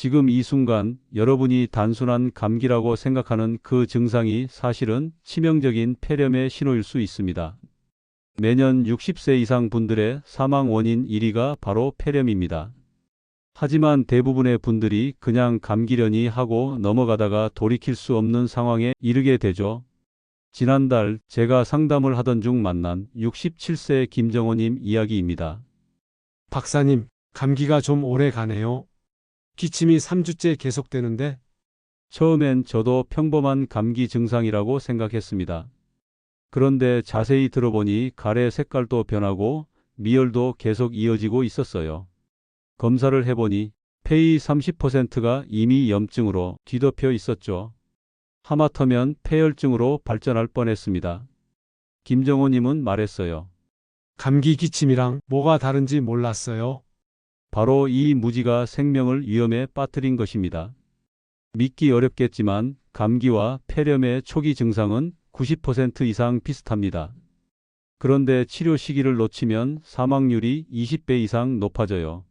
지금 이 순간 여러분이 단순한 감기라고 생각하는 그 증상이 사실은 치명적인 폐렴의 신호일 수 있습니다. 매년 60세 이상 분들의 사망 원인 1위가 바로 폐렴입니다. 하지만 대부분의 분들이 그냥 감기려니 하고 넘어가다가 돌이킬 수 없는 상황에 이르게 되죠. 지난달 제가 상담을 하던 중 만난 67세 김정호님 이야기입니다. 박사님, 감기가 좀 오래 가네요. 기침이 3주째 계속되는데 처음엔 저도 평범한 감기 증상이라고 생각했습니다. 그런데 자세히 들어보니 가래 색깔도 변하고 미열도 계속 이어지고 있었어요. 검사를 해보니 폐의 30%가 이미 염증으로 뒤덮여 있었죠. 하마터면 폐혈증으로 발전할 뻔했습니다. 김정호님은 말했어요. 감기 기침이랑 뭐가 다른지 몰랐어요. 바로 이 무지가 생명을 위험에 빠뜨린 것입니다. 믿기 어렵겠지만 감기와 폐렴의 초기 증상은 90% 이상 비슷합니다. 그런데 치료 시기를 놓치면 사망률이 20배 이상 높아져요.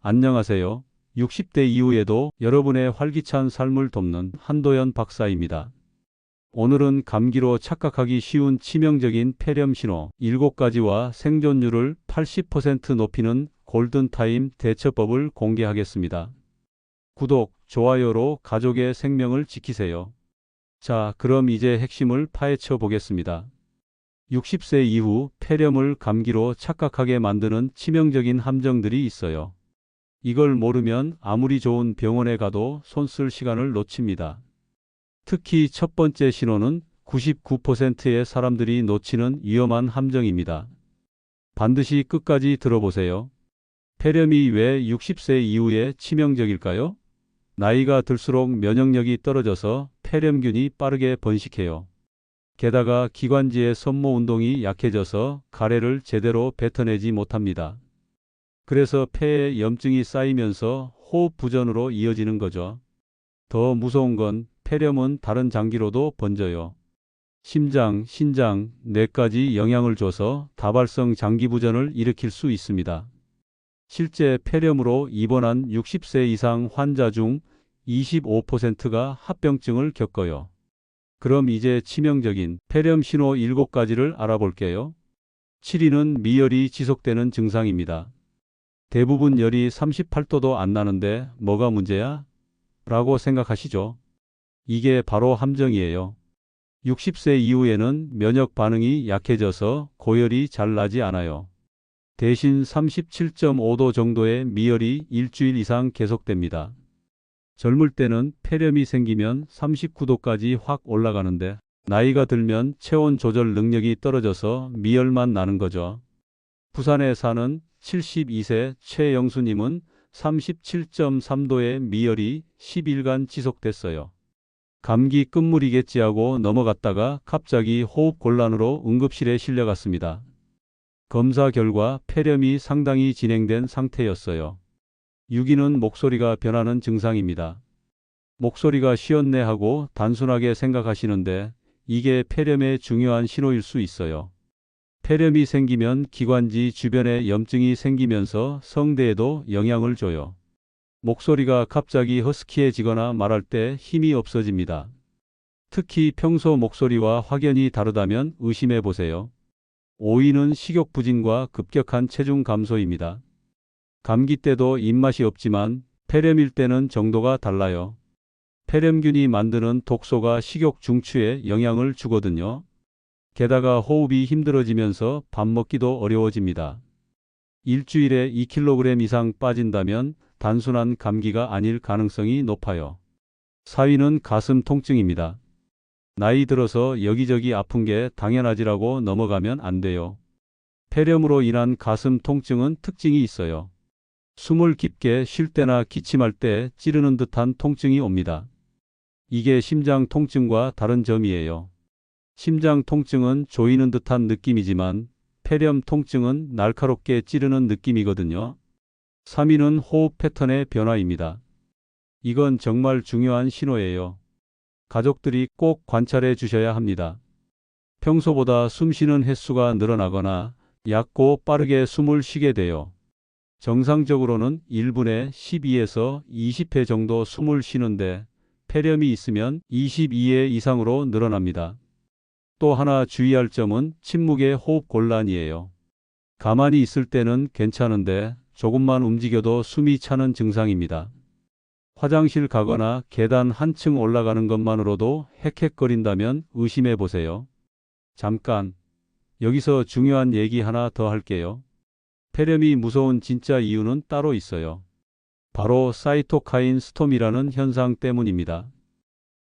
안녕하세요. 60대 이후에도 여러분의 활기찬 삶을 돕는 한도연 박사입니다. 오늘은 감기로 착각하기 쉬운 치명적인 폐렴 신호 7가지와 생존율을 80% 높이는 골든타임 대처법을 공개하겠습니다. 구독, 좋아요로 가족의 생명을 지키세요. 자, 그럼 이제 핵심을 파헤쳐 보겠습니다. 60세 이후 폐렴을 감기로 착각하게 만드는 치명적인 함정들이 있어요. 이걸 모르면 아무리 좋은 병원에 가도 손쓸 시간을 놓칩니다. 특히 첫 번째 신호는 99%의 사람들이 놓치는 위험한 함정입니다. 반드시 끝까지 들어보세요. 폐렴이 왜 60세 이후에 치명적일까요? 나이가 들수록 면역력이 떨어져서 폐렴균이 빠르게 번식해요. 게다가 기관지의 섬모 운동이 약해져서 가래를 제대로 뱉어내지 못합니다. 그래서 폐에 염증이 쌓이면서 호흡 부전으로 이어지는 거죠. 더 무서운 건 폐렴은 다른 장기로도 번져요. 심장, 신장, 뇌까지 영향을 줘서 다발성 장기 부전을 일으킬 수 있습니다. 실제 폐렴으로 입원한 60세 이상 환자 중 25%가 합병증을 겪어요. 그럼 이제 치명적인 폐렴 신호 7가지를 알아볼게요. 7위는 미열이 지속되는 증상입니다. 대부분 열이 38도도 안 나는데 뭐가 문제야? 라고 생각하시죠? 이게 바로 함정이에요. 60세 이후에는 면역 반응이 약해져서 고열이 잘 나지 않아요. 대신 37.5도 정도의 미열이 일주일 이상 계속됩니다. 젊을 때는 폐렴이 생기면 39도까지 확 올라가는데 나이가 들면 체온 조절 능력이 떨어져서 미열만 나는 거죠. 부산에 사는 72세 최영수님은 37.3도의 미열이 10일간 지속됐어요. 감기 끝물이겠지 하고 넘어갔다가 갑자기 호흡 곤란으로 응급실에 실려갔습니다. 검사 결과 폐렴이 상당히 진행된 상태였어요. 6위는 목소리가 변하는 증상입니다. 목소리가 쉬었네 하고 단순하게 생각하시는데 이게 폐렴의 중요한 신호일 수 있어요. 폐렴이 생기면 기관지 주변에 염증이 생기면서 성대에도 영향을 줘요. 목소리가 갑자기 허스키해지거나 말할 때 힘이 없어집니다. 특히 평소 목소리와 확연히 다르다면 의심해 보세요. 5위는 식욕부진과 급격한 체중 감소입니다. 감기 때도 입맛이 없지만 폐렴일 때는 정도가 달라요. 폐렴균이 만드는 독소가 식욕 중추에 영향을 주거든요. 게다가 호흡이 힘들어지면서 밥 먹기도 어려워집니다. 일주일에 2kg 이상 빠진다면 단순한 감기가 아닐 가능성이 높아요. 4위는 가슴 통증입니다. 나이 들어서 여기저기 아픈 게 당연하지라고 넘어가면 안 돼요. 폐렴으로 인한 가슴 통증은 특징이 있어요. 숨을 깊게 쉴 때나 기침할 때 찌르는 듯한 통증이 옵니다. 이게 심장 통증과 다른 점이에요. 심장 통증은 조이는 듯한 느낌이지만 폐렴 통증은 날카롭게 찌르는 느낌이거든요. 3위는 호흡 패턴의 변화입니다. 이건 정말 중요한 신호예요. 가족들이 꼭 관찰해 주셔야 합니다. 평소보다 숨 쉬는 횟수가 늘어나거나 얕고 빠르게 숨을 쉬게 돼요. 정상적으로는 1분에 12에서 20회 정도 숨을 쉬는데 폐렴이 있으면 22회 이상으로 늘어납니다. 또 하나 주의할 점은 침묵의 호흡 곤란이에요. 가만히 있을 때는 괜찮은데 조금만 움직여도 숨이 차는 증상입니다. 화장실 가거나 계단 한층 올라가는 것만으로도 헥헥거린다면 의심해 보세요. 잠깐, 여기서 중요한 얘기 하나 더 할게요. 폐렴이 무서운 진짜 이유는 따로 있어요. 바로 사이토카인 스톰이라는 현상 때문입니다.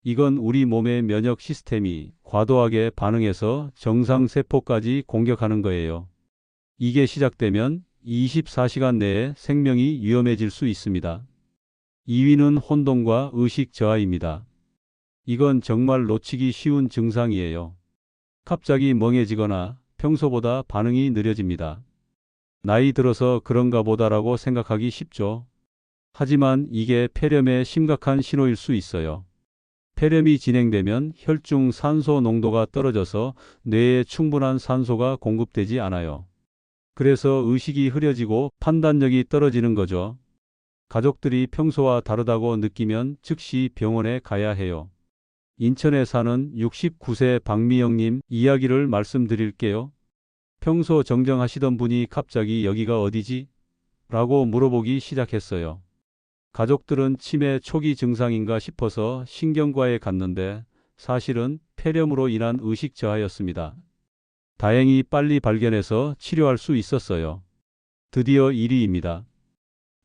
이건 우리 몸의 면역 시스템이 과도하게 반응해서 정상 세포까지 공격하는 거예요. 이게 시작되면 24시간 내에 생명이 위험해질 수 있습니다. 2위는 혼동과 의식 저하입니다. 이건 정말 놓치기 쉬운 증상이에요. 갑자기 멍해지거나 평소보다 반응이 느려집니다. 나이 들어서 그런가 보다라고 생각하기 쉽죠. 하지만 이게 폐렴의 심각한 신호일 수 있어요. 폐렴이 진행되면 혈중 산소 농도가 떨어져서 뇌에 충분한 산소가 공급되지 않아요. 그래서 의식이 흐려지고 판단력이 떨어지는 거죠. 가족들이 평소와 다르다고 느끼면 즉시 병원에 가야 해요. 인천에 사는 69세 박미영님 이야기를 말씀드릴게요. 평소 정정하시던 분이 갑자기 여기가 어디지? 라고 물어보기 시작했어요. 가족들은 치매 초기 증상인가 싶어서 신경과에 갔는데 사실은 폐렴으로 인한 의식 저하였습니다. 다행히 빨리 발견해서 치료할 수 있었어요. 드디어 1위입니다.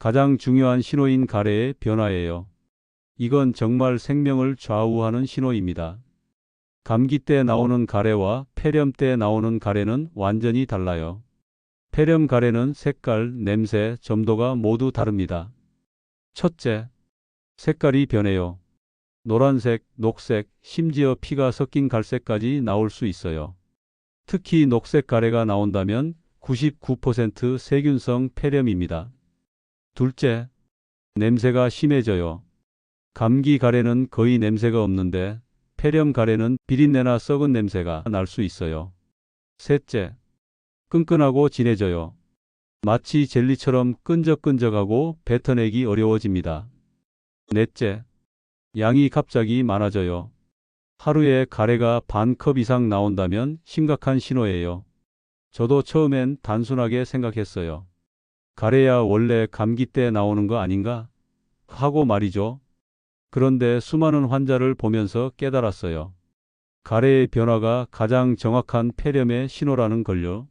가장 중요한 신호인 가래의 변화예요. 이건 정말 생명을 좌우하는 신호입니다. 감기 때 나오는 가래와 폐렴 때 나오는 가래는 완전히 달라요. 폐렴 가래는 색깔, 냄새, 점도가 모두 다릅니다. 첫째, 색깔이 변해요. 노란색, 녹색, 심지어 피가 섞인 갈색까지 나올 수 있어요. 특히 녹색 가래가 나온다면 99% 세균성 폐렴입니다. 둘째, 냄새가 심해져요. 감기 가래는 거의 냄새가 없는데 폐렴 가래는 비린내나 썩은 냄새가 날 수 있어요. 셋째, 끈끈하고 진해져요. 마치 젤리처럼 끈적끈적하고 뱉어내기 어려워집니다. 넷째, 양이 갑자기 많아져요. 하루에 가래가 반 컵 이상 나온다면 심각한 신호예요. 저도 처음엔 단순하게 생각했어요. 가래야 원래 감기 때 나오는 거 아닌가? 하고 말이죠. 그런데 수많은 환자를 보면서 깨달았어요. 가래의 변화가 가장 정확한 폐렴의 신호라는 걸요.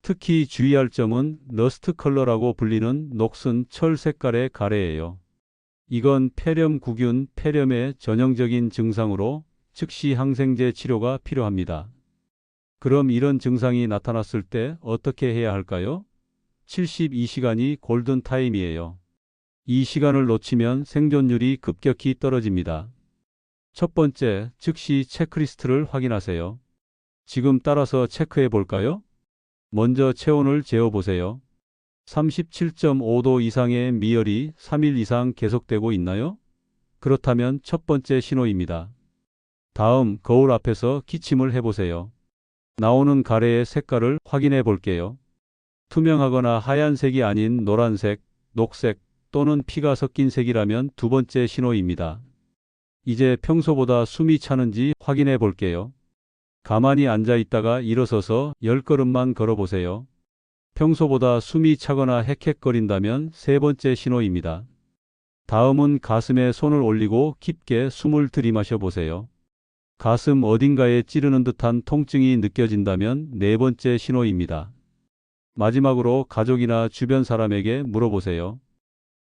특히 주의할 점은 러스트 컬러라고 불리는 녹슨 철 색깔의 가래예요. 이건 폐렴 구균, 폐렴의 전형적인 증상으로 즉시 항생제 치료가 필요합니다. 그럼 이런 증상이 나타났을 때 어떻게 해야 할까요? 72시간이 골든 타임이에요. 이 시간을 놓치면 생존율이 급격히 떨어집니다. 첫 번째, 즉시 체크리스트를 확인하세요. 지금 따라서 체크해 볼까요? 먼저 체온을 재어보세요. 37.5도 이상의 미열이 3일 이상 계속되고 있나요? 그렇다면 첫 번째 신호입니다. 다음 거울 앞에서 기침을 해보세요. 나오는 가래의 색깔을 확인해 볼게요. 투명하거나 하얀색이 아닌 노란색, 녹색 또는 피가 섞인 색이라면 두 번째 신호입니다. 이제 평소보다 숨이 차는지 확인해 볼게요. 가만히 앉아 있다가 일어서서 10걸음만 걸어 보세요. 평소보다 숨이 차거나 헥헥거린다면 세 번째 신호입니다. 다음은 가슴에 손을 올리고 깊게 숨을 들이마셔 보세요. 가슴 어딘가에 찌르는 듯한 통증이 느껴진다면 네 번째 신호입니다. 마지막으로 가족이나 주변 사람에게 물어보세요.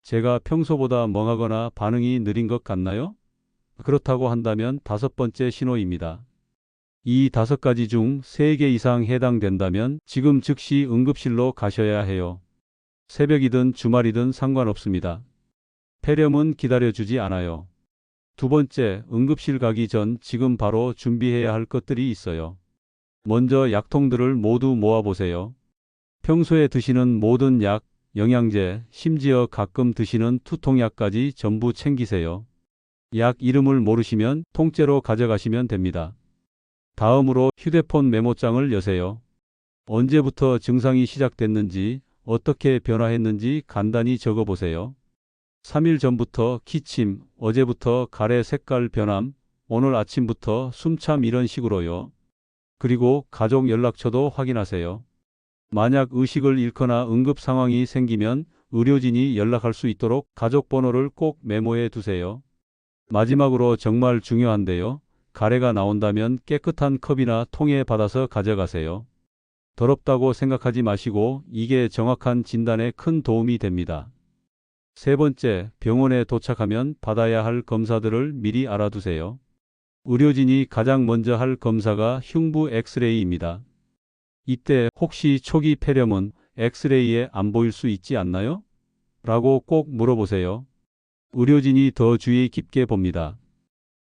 제가 평소보다 멍하거나 반응이 느린 것 같나요? 그렇다고 한다면 다섯 번째 신호입니다. 이 다섯 가지 중 세 개 이상 해당된다면 지금 즉시 응급실로 가셔야 해요. 새벽이든 주말이든 상관없습니다. 폐렴은 기다려주지 않아요. 두 번째, 응급실 가기 전 지금 바로 준비해야 할 것들이 있어요. 먼저 약통들을 모두 모아보세요. 평소에 드시는 모든 약, 영양제, 심지어 가끔 드시는 투통약까지 전부 챙기세요. 약 이름을 모르시면 통째로 가져가시면 됩니다. 다음으로 휴대폰 메모장을 여세요. 언제부터 증상이 시작됐는지, 어떻게 변화했는지 간단히 적어 보세요. 3일 전부터 기침, 어제부터 가래 색깔 변함, 오늘 아침부터 숨참 이런 식으로요. 그리고 가족 연락처도 확인하세요. 만약 의식을 잃거나 응급 상황이 생기면 의료진이 연락할 수 있도록 가족 번호를 꼭 메모해 두세요. 마지막으로 정말 중요한데요. 가래가 나온다면 깨끗한 컵이나 통에 받아서 가져가세요. 더럽다고 생각하지 마시고 이게 정확한 진단에 큰 도움이 됩니다. 세 번째, 병원에 도착하면 받아야 할 검사들을 미리 알아두세요. 의료진이 가장 먼저 할 검사가 흉부 엑스레이입니다. 이때 혹시 초기 폐렴은 엑스레이에 안 보일 수 있지 않나요? 라고 꼭 물어보세요. 의료진이 더 주의 깊게 봅니다.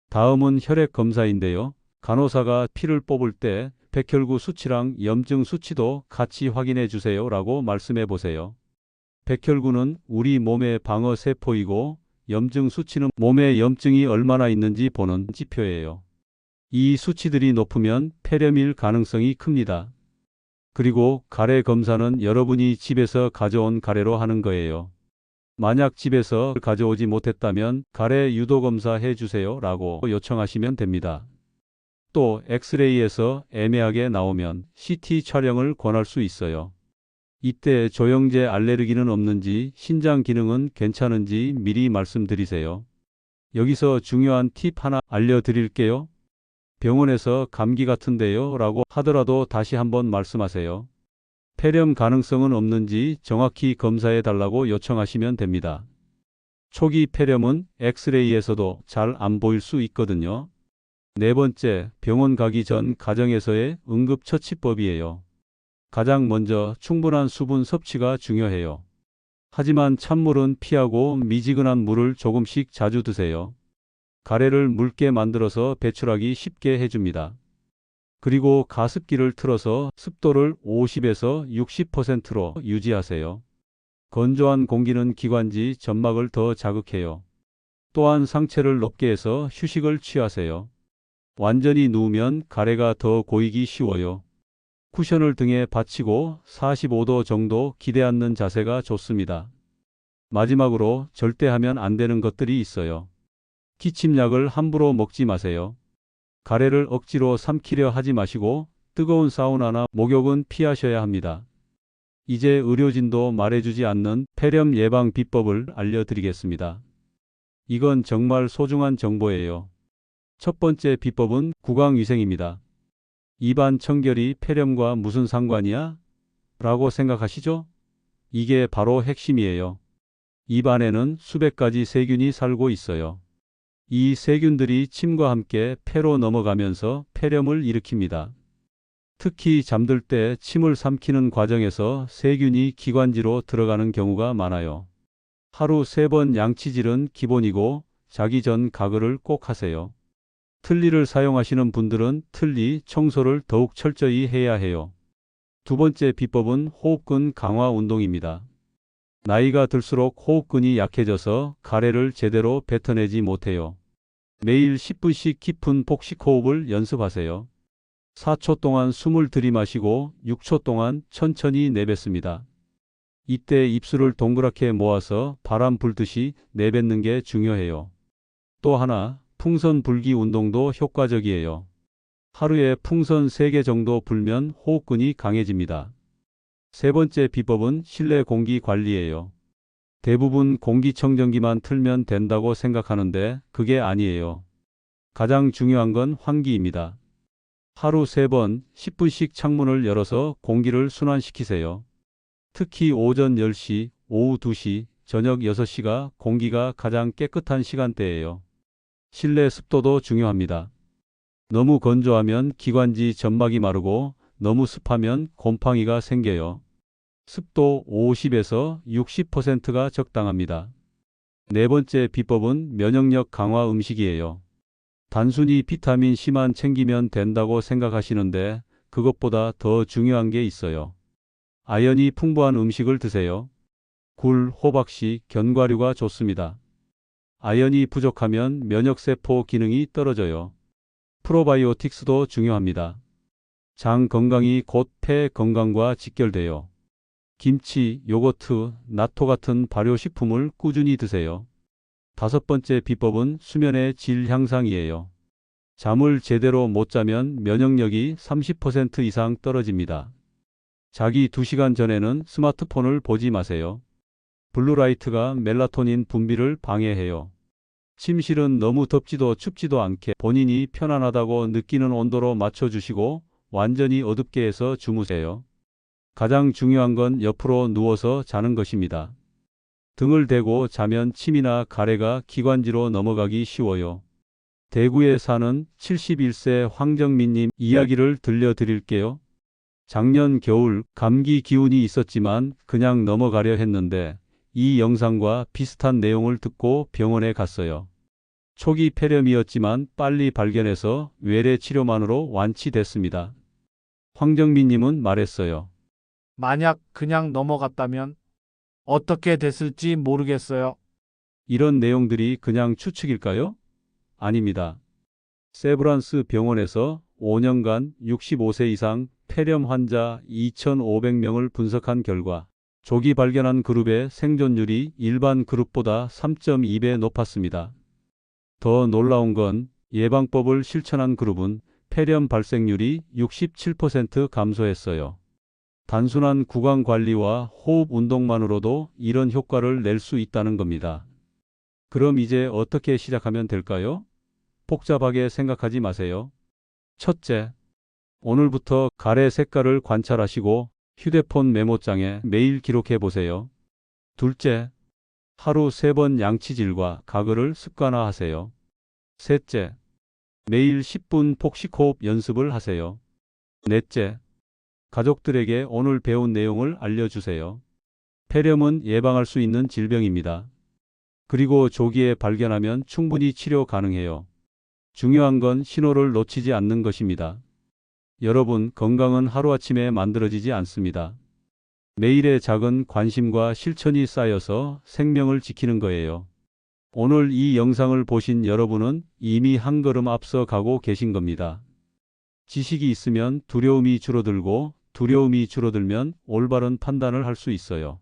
다음은 혈액 검사인데요. 간호사가 피를 뽑을 때 백혈구 수치랑 염증 수치도 같이 확인해 주세요 라고 말씀해 보세요. 백혈구는 우리 몸의 방어 세포이고 염증 수치는 몸에 염증이 얼마나 있는지 보는 지표예요. 이 수치들이 높으면 폐렴일 가능성이 큽니다. 그리고 가래 검사는 여러분이 집에서 가져온 가래로 하는 거예요. 만약 집에서 가져오지 못했다면 가래 유도 검사 해 주세요 라고 요청하시면 됩니다. 또 엑스레이에서 애매하게 나오면 CT 촬영을 권할 수 있어요. 이때 조영제 알레르기는 없는지 신장 기능은 괜찮은지 미리 말씀드리세요. 여기서 중요한 팁 하나 알려드릴게요. 병원에서 감기 같은데요 라고 하더라도 다시 한번 말씀하세요. 폐렴 가능성은 없는지 정확히 검사해 달라고 요청하시면 됩니다. 초기 폐렴은 엑스레이에서도 잘 안 보일 수 있거든요. 네 번째, 병원 가기 전 가정에서의 응급처치법이에요. 가장 먼저 충분한 수분 섭취가 중요해요. 하지만 찬물은 피하고 미지근한 물을 조금씩 자주 드세요. 가래를 묽게 만들어서 배출하기 쉽게 해줍니다. 그리고 가습기를 틀어서 습도를 50에서 60%로 유지하세요. 건조한 공기는 기관지 점막을 더 자극해요. 또한 상체를 높게 해서 휴식을 취하세요. 완전히 누우면 가래가 더 고이기 쉬워요. 쿠션을 등에 받치고 45도 정도 기대 앉는 자세가 좋습니다. 마지막으로 절대 하면 안 되는 것들이 있어요. 기침약을 함부로 먹지 마세요. 가래를 억지로 삼키려 하지 마시고 뜨거운 사우나나 목욕은 피하셔야 합니다. 이제 의료진도 말해주지 않는 폐렴 예방 비법을 알려드리겠습니다. 이건 정말 소중한 정보예요. 첫 번째 비법은 구강위생입니다. 입안 청결이 폐렴과 무슨 상관이야? 라고 생각하시죠? 이게 바로 핵심이에요. 입안에는 수백 가지 세균이 살고 있어요. 이 세균들이 침과 함께 폐로 넘어가면서 폐렴을 일으킵니다. 특히 잠들 때 침을 삼키는 과정에서 세균이 기관지로 들어가는 경우가 많아요. 하루 세 번 양치질은 기본이고 자기 전 가글을 꼭 하세요. 틀니를 사용하시는 분들은 틀니 청소를 더욱 철저히 해야 해요. 두 번째 비법은 호흡근 강화 운동입니다. 나이가 들수록 호흡근이 약해져서 가래를 제대로 뱉어내지 못해요. 매일 10분씩 깊은 복식 호흡을 연습하세요. 4초 동안 숨을 들이마시고 6초 동안 천천히 내뱉습니다. 이때 입술을 동그랗게 모아서 바람 불듯이 내뱉는 게 중요해요. 또 하나, 풍선 불기 운동도 효과적이에요. 하루에 풍선 3개 정도 불면 호흡근이 강해집니다. 세 번째 비법은 실내 공기 관리예요. 대부분 공기청정기만 틀면 된다고 생각하는데 그게 아니에요. 가장 중요한 건 환기입니다. 하루 3번 10분씩 창문을 열어서 공기를 순환시키세요. 특히 오전 10시, 오후 2시, 저녁 6시가 공기가 가장 깨끗한 시간대예요. 실내 습도도 중요합니다. 너무 건조하면 기관지 점막이 마르고 너무 습하면 곰팡이가 생겨요. 습도 50에서 60%가 적당합니다. 네 번째 비법은 면역력 강화 음식이에요. 단순히 비타민 C만 챙기면 된다고 생각하시는데 그것보다 더 중요한 게 있어요. 아연이 풍부한 음식을 드세요. 굴, 호박씨, 견과류가 좋습니다. 아연이 부족하면 면역세포 기능이 떨어져요. 프로바이오틱스도 중요합니다. 장 건강이 곧 폐 건강과 직결돼요. 김치, 요거트, 나토 같은 발효식품을 꾸준히 드세요. 다섯 번째 비법은 수면의 질 향상이에요. 잠을 제대로 못 자면 면역력이 30% 이상 떨어집니다. 자기 2시간 전에는 스마트폰을 보지 마세요. 블루라이트가 멜라토닌 분비를 방해해요. 침실은 너무 덥지도 춥지도 않게 본인이 편안하다고 느끼는 온도로 맞춰주시고 완전히 어둡게 해서 주무세요. 가장 중요한 건 옆으로 누워서 자는 것입니다. 등을 대고 자면 침이나 가래가 기관지로 넘어가기 쉬워요. 대구에 사는 71세 황정민님 이야기를 들려드릴게요. 작년 겨울 감기 기운이 있었지만 그냥 넘어가려 했는데 이 영상과 비슷한 내용을 듣고 병원에 갔어요. 초기 폐렴이었지만 빨리 발견해서 외래 치료만으로 완치됐습니다. 황정민님은 말했어요. 만약 그냥 넘어갔다면 어떻게 됐을지 모르겠어요. 이런 내용들이 그냥 추측일까요? 아닙니다. 세브란스 병원에서 5년간 65세 이상 폐렴 환자 2,500명을 분석한 결과 조기 발견한 그룹의 생존율이 일반 그룹보다 3.2배 높았습니다. 더 놀라운 건 예방법을 실천한 그룹은 폐렴 발생률이 67% 감소했어요. 단순한 구강 관리와 호흡 운동만으로도 이런 효과를 낼 수 있다는 겁니다. 그럼 이제 어떻게 시작하면 될까요? 복잡하게 생각하지 마세요. 첫째, 오늘부터 가래 색깔을 관찰하시고 휴대폰 메모장에 매일 기록해 보세요. 둘째, 하루 세 번 양치질과 가글을 습관화하세요. 셋째, 매일 10분 폭식호흡 연습을 하세요. 넷째, 가족들에게 오늘 배운 내용을 알려주세요. 폐렴은 예방할 수 있는 질병입니다. 그리고 조기에 발견하면 충분히 치료 가능해요. 중요한 건 신호를 놓치지 않는 것입니다. 여러분, 건강은 하루아침에 만들어지지 않습니다. 매일의 작은 관심과 실천이 쌓여서 생명을 지키는 거예요. 오늘 이 영상을 보신 여러분은 이미 한 걸음 앞서 가고 계신 겁니다. 지식이 있으면 두려움이 줄어들고 두려움이 줄어들면 올바른 판단을 할 수 있어요.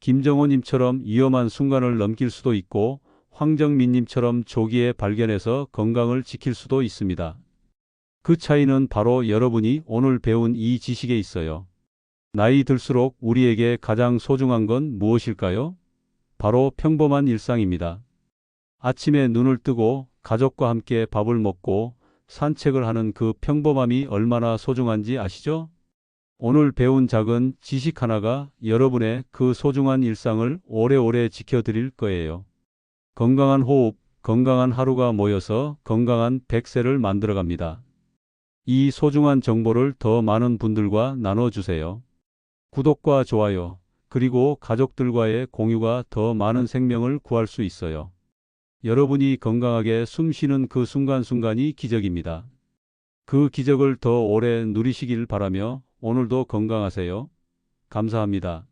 김정호님처럼 위험한 순간을 넘길 수도 있고 황정민님처럼 조기에 발견해서 건강을 지킬 수도 있습니다. 그 차이는 바로 여러분이 오늘 배운 이 지식에 있어요. 나이 들수록 우리에게 가장 소중한 건 무엇일까요? 바로 평범한 일상입니다. 아침에 눈을 뜨고 가족과 함께 밥을 먹고 산책을 하는 그 평범함이 얼마나 소중한지 아시죠? 오늘 배운 작은 지식 하나가 여러분의 그 소중한 일상을 오래오래 지켜드릴 거예요. 건강한 호흡, 건강한 하루가 모여서 건강한 100세를 만들어갑니다. 이 소중한 정보를 더 많은 분들과 나눠주세요. 구독과 좋아요, 그리고 가족들과의 공유가 더 많은 생명을 구할 수 있어요. 여러분이 건강하게 숨 쉬는 그 순간순간이 기적입니다. 그 기적을 더 오래 누리시길 바라며 오늘도 건강하세요. 감사합니다.